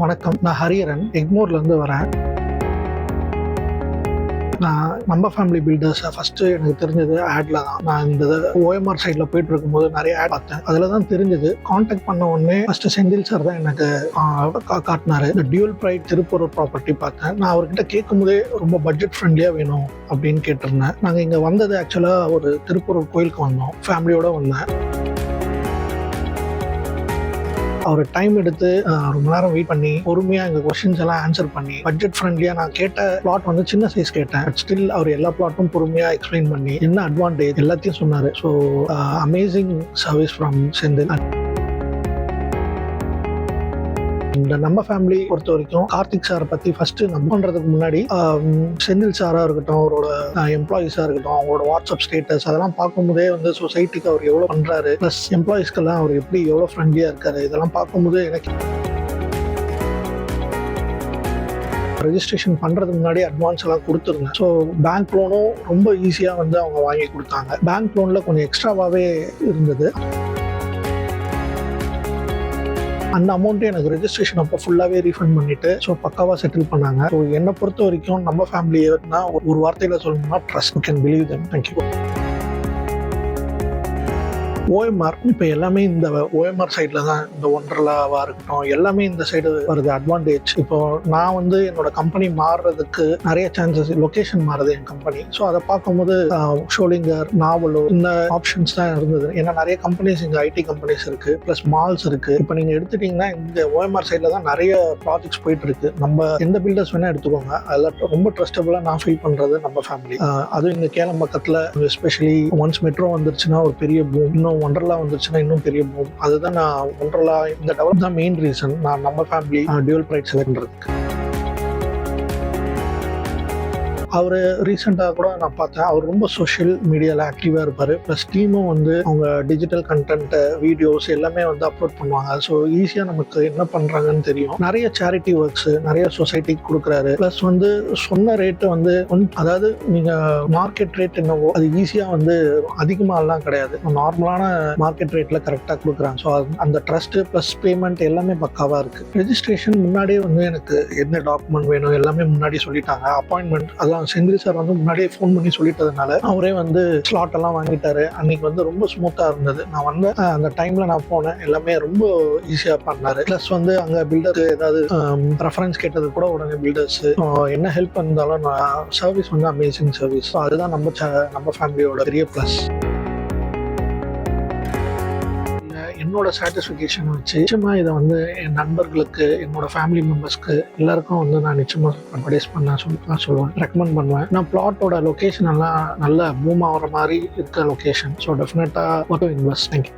வணக்கம். நான் ஹரியரன். எக்மோர்லேருந்து வரேன். நான் நம்ம ஃபேமிலி பில்டர்ஸை ஃபஸ்ட்டு எனக்கு தெரிஞ்சது ஆட்ல தான். நான் இந்த ஓஎம்ஆர் சைடில் போயிட்டு இருக்கும்போது நிறைய ஆட் பார்த்தேன். அதில் தான் தெரிஞ்சது. காண்டாக்ட் பண்ண உடனே ஃபஸ்ட்டு செந்தில் சார் தான் எனக்கு காட்டினாரு. இந்த டியூல் ப்ரைட் திருப்பூர் ப்ராப்பர்ட்டி பார்த்தேன். நான் அவர்கிட்ட கேட்கும்போதே ரொம்ப பட்ஜெட் ஃப்ரெண்ட்லியாக வேணும் அப்படின்னு கேட்டிருந்தேன். நாங்கள் இங்கே வந்தது ஆக்சுவலாக ஒரு திருப்பூர் கோயிலுக்கு வந்தோம். ஃபேமிலியோடு வந்தேன். அவர் டைம் எடுத்து ரொம்ப நேரம் வெயிட் பண்ணி பொறுமையா எங்க கொஸ்டின்ஸ் எல்லாம் ஆன்சர் பண்ணி பட்ஜெட் ஃப்ரெண்ட்லியா நான் கேட்ட பிளாட் வந்து சின்ன சைஸ் கேட்டேன். பட் ஸ்டில் அவர் எல்லா பிளாட்டும் பொறுமையா எக்ஸ்பிளைன் பண்ணி என்ன அட்வான்டேஜ் எல்லாத்தையும் சொன்னாரு. So amazing service from Senthil இந்த நம்ம ஃபேமிலி பொறுத்த வரைக்கும் கார்த்திக் சாரை பத்தி ஃபர்ஸ்ட் நம்ம பண்றதுக்கு முன்னாடி செந்தில் சாரா இருக்கட்டும் அவரோட எம்ப்ளாயிஸா இருக்கட்டும் அவங்களோட வாட்ஸ்அப் ஸ்டேட்டஸ் அதெல்லாம் பார்க்கும்போதே வந்து சொசைட்டிக்கு அவர் எவ்வளவு பண்றாரு ப்ளஸ் எம்ப்ளாயிஸ்க்கெல்லாம் அவர் எப்படி எவ்வளவு ஃப்ரெண்ட்லியா இருக்காரு இதெல்லாம் பார்க்கும்போது எனக்கு ரெஜிஸ்ட்ரேஷன் பண்ணுறதுக்கு முன்னாடி அட்வான்ஸ் எல்லாம் கொடுத்துருந்தேன் ஸோ பேங்க் லோனும் ரொம்ப ஈஸியாக வந்து அவங்க வாங்கி கொடுத்தாங்க. பேங்க் லோனில் கொஞ்சம் எக்ஸ்ட்ராவாகவே இருந்தது. அந்த அமௌண்ட்டு எனக்கு ரெஜிஸ்ட்ரேஷன் அப்போ ஃபுல்லாகவே ரீஃபண்ட் பண்ணிட்டு ஸோ பக்காவாக செட்டில் பண்ணாங்க. ஸோ என்னை பொறுத்த வரைக்கும் நம்ம ஃபேமிலினா ஒரு வார்த்தையில் சொல்லணும்னா trust can believe them thank you OMR இப்போ எல்லாமே இந்த ஓஎம்ஆர் சைடில் தான் இந்த ஒன்றலாவாக இருக்கட்டும் எல்லாமே இந்த சைடு வருது அட்வான்டேஜ் இப்போ நான் வந்து என்னோட கம்பெனி மாறுறதுக்கு நிறைய சான்சஸ் லொக்கேஷன் மாறுது என் கம்பெனி ஸோ அதை பார்க்கும்போது ஷோலிங்கர் நாவலோ இந்த ஆப்ஷன்ஸ் தான் இருந்தது. ஏன்னா நிறைய கம்பெனிஸ் இங்கே ஐடி கம்பெனிஸ் இருக்கு ப்ளஸ் மால்ஸ் இருக்கு. இப்போ நீங்கள் எடுத்துட்டீங்கன்னா இந்த ஓஎம்ஆர் சைடில் தான் நிறைய ப்ராஜெக்ட்ஸ் போயிட்டு இருக்கு. நம்ம எந்த பில்டர்ஸ் வேணால் எடுத்துக்கோங்க. அதில் ரொம்ப ட்ரஸ்டபுளாக நான் ஃபீல் பண்ணுறது நம்ம ஃபேமிலி அதுவும் இங்கே கேளம் பக்கத்தில் எஸ்பெஷலி ஒன்ஸ் மெட்ரோ வந்துருச்சுன்னா ஒரு பெரிய பூம் இன்னும் ஒண்டர்லா வந்துச்சுன்னா இன்னும் பெரிய பூம் அதுதான் நான் ஒண்டர்லா இந்த டெவலப் தான் மெயின் ரீசன் நான் நம்ம ஃபேமிலி டியூல் ப்ரைட் செலக்ட் அவர் ரீசெண்டாக கூட நான் பார்த்தேன். அவர் ரொம்ப சோஷியல் மீடியாவில் ஆக்டிவாக இருப்பார். ப்ளஸ் டீமும் வந்து அவங்க டிஜிட்டல் கண்டென்ட்டு வீடியோஸ் எல்லாமே வந்து அப்லோட் பண்ணுவாங்க. ஸோ ஈஸியாக நமக்கு என்ன பண்ணுறாங்கன்னு தெரியும். நிறைய சேரிட்டி ஒர்க்ஸ் நிறைய சொசைட்டிக்கு கொடுக்குறாரு. ப்ளஸ் வந்து சொன்ன ரேட்டு வந்து அதாவது நீங்கள் மார்க்கெட் ரேட் என்னவோ அது ஈஸியாக வந்து அதிகமாகலாம் கிடையாது. நார்மலான மார்க்கெட் ரேட்டில் கரெக்டாக கொடுக்குறாங்க. ஸோ அந்த ட்ரஸ்ட்டு ப்ளஸ் பேமெண்ட் எல்லாமே பக்காவாக இருக்குது ரெஜிஸ்ட்ரேஷன் முன்னாடியே வந்து எனக்கு என்ன டாக்குமெண்ட் வேணும் எல்லாமே முன்னாடி சொல்லிட்டாங்க. அப்பாயின்மெண்ட் தான் செந்தில் சார் வந்து முன்னாடியே ஃபோன் பண்ணி சொல்லிட்டதுனால அவரே வந்து ஸ்லாட் எல்லாம் வாங்கிட்டாரு. அன்னைக்கு வந்து ரொம்ப ஸ்மூத்தாக இருந்தது. நான் வந்து அந்த டைமில் நான் போனேன். எல்லாமே ரொம்ப ஈஸியாக பண்ணாரு. ப்ளஸ் வந்து அங்கே பில்டருக்கு ஏதாவது ரெஃபரன்ஸ் கேட்டது கூட உடனே பில்டர்ஸ் என்ன ஹெல்ப் இருந்தாலும் நான் சர்வீஸ் வந்து அமேசிங் சர்வீஸ் ஸோ அதுதான் நம்ம நம்ம ஃபேமிலியோட பெரிய ப்ளஸ் என்னோட சாட்டிஸ்ஃபிகேஷன் வச்சு நிச்சயமாக இதை வந்து என் நண்பர்களுக்கு என்னோட ஃபேமிலி மெம்பர்ஸ்க்கு எல்லாருக்கும் வந்து நான் நிச்சயமாக அட்வர்டைஸ் பண்ண சொல்லி நான் சொல்லுவேன் ரெக்கமெண்ட் பண்ணுவேன். நான் பிளாட்டோட லொக்கேஷன் எல்லாம் நல்ல பூம் ஆகிற மாதிரி இருக்க லொகேஷன் ஸோ டெஃபினட்டாக இன்வெஸ்ட் தேங்க்யூ